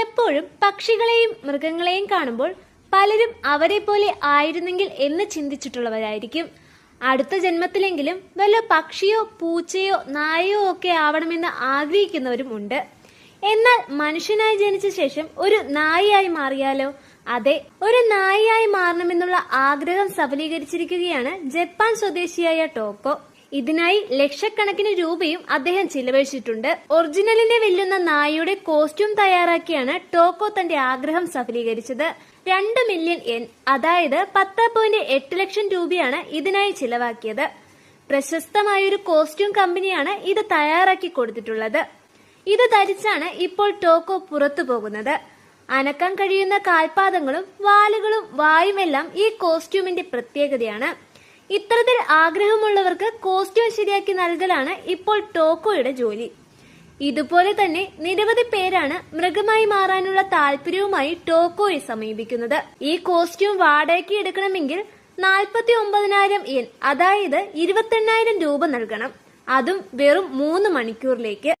പലപ്പോഴും പക്ഷികളെയും മൃഗങ്ങളെയും കാണുമ്പോൾ പലരും അവരെ പോലെ ആയിരുന്നെങ്കിൽ എന്ന് ചിന്തിച്ചിട്ടുള്ളവരായിരിക്കും. അടുത്ത ജന്മത്തിലെങ്കിലും വല്ല പക്ഷിയോ പൂച്ചയോ നായയോ ഒക്കെ ആവണമെന്ന് ആഗ്രഹിക്കുന്നവരും ഉണ്ട്. എന്നാൽ മനുഷ്യനായി ജനിച്ച ശേഷം ഒരു നായയായി മാറിയാലോ? അതെ ഒരു നായയായി മാറണമെന്നുള്ള ആഗ്രഹം സഫലീകരിച്ചിരിക്കുകയാണ് ജപ്പാൻ സ്വദേശിയായ ടോക്കോ. ഇതിനായി ലക്ഷക്കണക്കിന് രൂപയും അദ്ദേഹം ചിലവഴിച്ചിട്ടുണ്ട്. ഒറിജിനലിനെ വെല്ലുന്ന നായയുടെ കോസ്റ്റ്യൂം തയ്യാറാക്കിയാണ് ടോക്കോ തന്റെ ആഗ്രഹം സഫലീകരിച്ചത്. രണ്ട് മില്യൺ എൻ അതായത് പത്ത് പോയിന്റ് എട്ട് ലക്ഷം രൂപയാണ് ഇതിനായി ചിലവാക്കിയത്. പ്രശസ്തമായൊരു കോസ്റ്റ്യൂം കമ്പനിയാണ് ഇത് തയ്യാറാക്കി കൊടുത്തിട്ടുള്ളത്. ഇത് ധരിച്ചാണ് ഇപ്പോൾ ടോക്കോ പുറത്തു പോകുന്നത്. അനക്കാൻ കഴിയുന്ന കാൽപാദങ്ങളും വാലുകളും വായുമെല്ലാം ഈ കോസ്റ്റ്യൂമിന്റെ പ്രത്യേകതയാണ്. ഇത്തരത്തിൽ ആഗ്രഹമുള്ളവർക്ക് കോസ്റ്റ്യൂം ശരിയാക്കി നൽകലാണ് ഇപ്പോൾ ടോക്കോയുടെ ജോലി. ഇതുപോലെ തന്നെ നിരവധി പേരാണ് മൃഗമായി മാറാനുള്ള താല്പര്യവുമായി ടോക്കോയെ സമീപിക്കുന്നത്. ഈ കോസ്റ്റ്യൂം വാടകയ്ക്ക് എടുക്കണമെങ്കിൽ നാൽപ്പത്തി ഒമ്പതിനായിരം യെൻ അതായത് ഇരുപത്തെണ്ണായിരം രൂപ നൽകണം. അതും വെറും മൂന്ന് മണിക്കൂറിലേക്ക്.